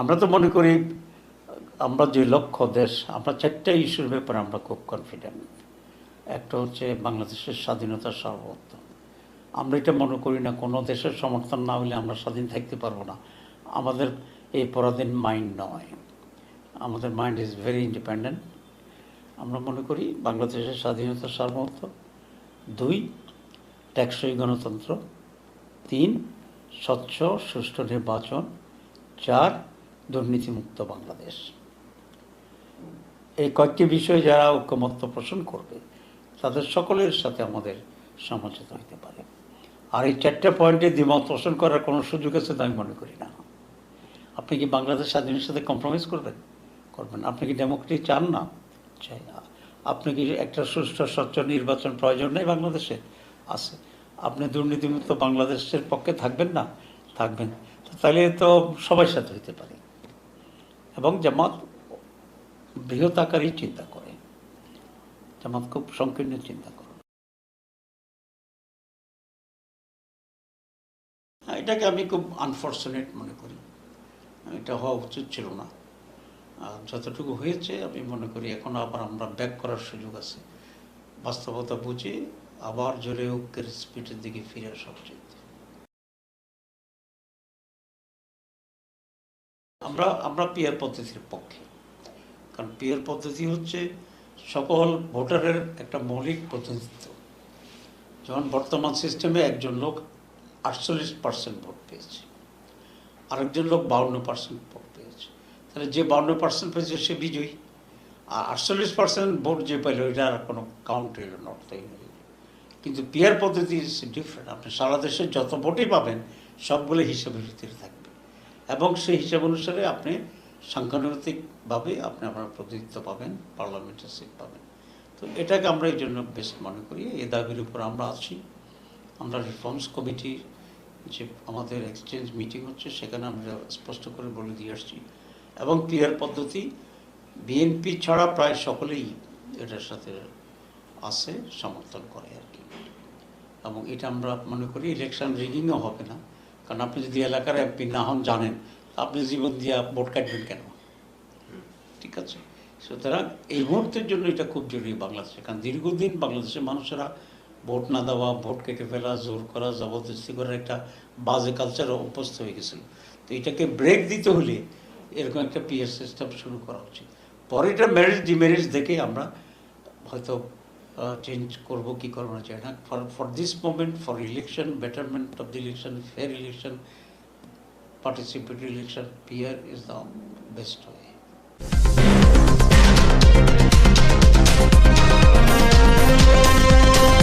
আমরা তো মনে করি, আমরা যে লক্ষ্য দেশ, আমরা চারটা ইস্যুর ব্যাপারে আমরা খুব কনফিডেন্ট একটা হচ্ছে বাংলাদেশের স্বাধীনতা সার্বভৌমত্ব। আমরা এটা মনে করি না, কোনো দেশের সমর্থন না হলে আমরা স্বাধীন থাকতে পারব না। আমাদের এই পরাধীন মাইন্ড নয়। আমাদের মাইন্ড ইজ ভেরি ইন্ডিপেন্ডেন্ট আমরা মনে করি বাংলাদেশের স্বাধীনতা সার্বভৌমত্ব। দুই, টেকসই গণতন্ত্র। তিন, স্বচ্ছ, সুষ্ঠু নির্বাচন। চার দুর্নীতিমুক্ত বাংলাদেশ। এই কয়েকটি বিষয়ে যারা ঐক্যমত্য পোষণ করবে, তাদের সকলের সাথে আমাদের সমঝোতা হতে পারে। আর এই চারটে পয়েন্টে দ্বিমত পোষণ করার কোনো সুযোগ আছে তো আমি মনে করি না। আপনি কি বাংলাদেশ স্বাধীনের সাথে কম্প্রোমাইজ করবেন? করবেন। আপনি কি ডেমোক্রেটি চান না? চাই না। আপনি কি একটা সুষ্ঠু, স্বচ্ছ নির্বাচন প্রয়োজন নেই বাংলাদেশে? আছে। আপনি দুর্নীতিমুক্ত বাংলাদেশের পক্ষে থাকবেন না? থাকবেন। তাহলে তো সবার সাথে হতে পারে। এবং জামাত বৃহৎ আকারেই চিন্তা করে। জামাত খুব সংকীর্ণ চিন্তা করে। হ্যাঁ, এটাকে আমি খুব আনফর্চুনেট মনে করি। এটা হওয়া উচিত ছিল না। যতটুকু হয়েছে আমি মনে করি এখন আবার আমরা ব্যাক করার সুযোগ আছে। বাস্তবতা বুঝে আবার জোরে ঐক্যের স্পিডের দিকে ফিরে আসা উচিত। আমরা আমরা পিয়ার পদ্ধতির পক্ষে। কারণ পিয়ার পদ্ধতি হচ্ছে সকল ভোটারের একটা মৌলিক প্রতিনিধিত্ব। যেমন বর্তমান সিস্টেমে একজন লোক আটচল্লিশ পার্সেন্ট ভোট পেয়েছে, আরেকজন লোক বাউন্ন পার্সেন্ট ভোট পেয়েছে। তাহলে যে বাউন্ন পার্সেন্ট পেয়েছে সে বিজয়ী। আর আটচল্লিশ পার্সেন্ট ভোট যে পেল এটা আর কোনো কাউন্ট হইল না অর্থই হইল। কিন্তু পিয়ার পদ্ধতি ইজ ডিফারেন্ট আপনি সারা দেশে যত ভোটই পাবেন, সবগুলো হিসাবের ভিতরে থাকবে। এবং সেই হিসাব অনুসারে আপনি সাংগঠনিকভাবে আপনি আপনার প্রতিনিধিত্ব পাবেন পার্লামেন্টের সিট পাবেন। তো এটাকে আমরা এই জন্য বেস্ট মনে করি, এই দাবির উপর আমরা আছি। আমরা রিফর্মস কমিটির যে আমাদের এক্সচেঞ্জ মিটিং হচ্ছে, সেখানে আমরা স্পষ্ট করে বলে দিয়ে আসছি। এবং ক্লিয়ার পদ্ধতি, বিএনপি ছাড়া প্রায় সকলেই এটার সাথে আছে, সমর্থন করে আর কি। এবং এটা আমরা মনে করি, ইলেকশন রিগিংও হবে না। কারণ আপনি যদি এলাকার এমপি না হন, জানেন আপনি জীবন দিয়ে ভোট কাটবেন কেন? ঠিক আছে? সুতরাং এই মুহূর্তের জন্য এটা খুব জরুরি বাংলাদেশে, কারণ দীর্ঘদিন বাংলাদেশের মানুষেরা ভোট না দেওয়া, ভোট কেটে ফেলা, জোর করা, জবরদস্তি করার একটা বাজে কালচার অভ্যস্ত হয়ে গেছিল। তো এটাকে ব্রেক দিতে হলে এরকম একটা পিএস সিস্টেম শুরু করা উচিত। পরে এটা ম্যারেজ ডিম্যারেজ দেখে আমরা হয়তো চেঞ্জ করব কি করব না চাই না for for this moment for election betterment of the election fair election participatory election peer is the best way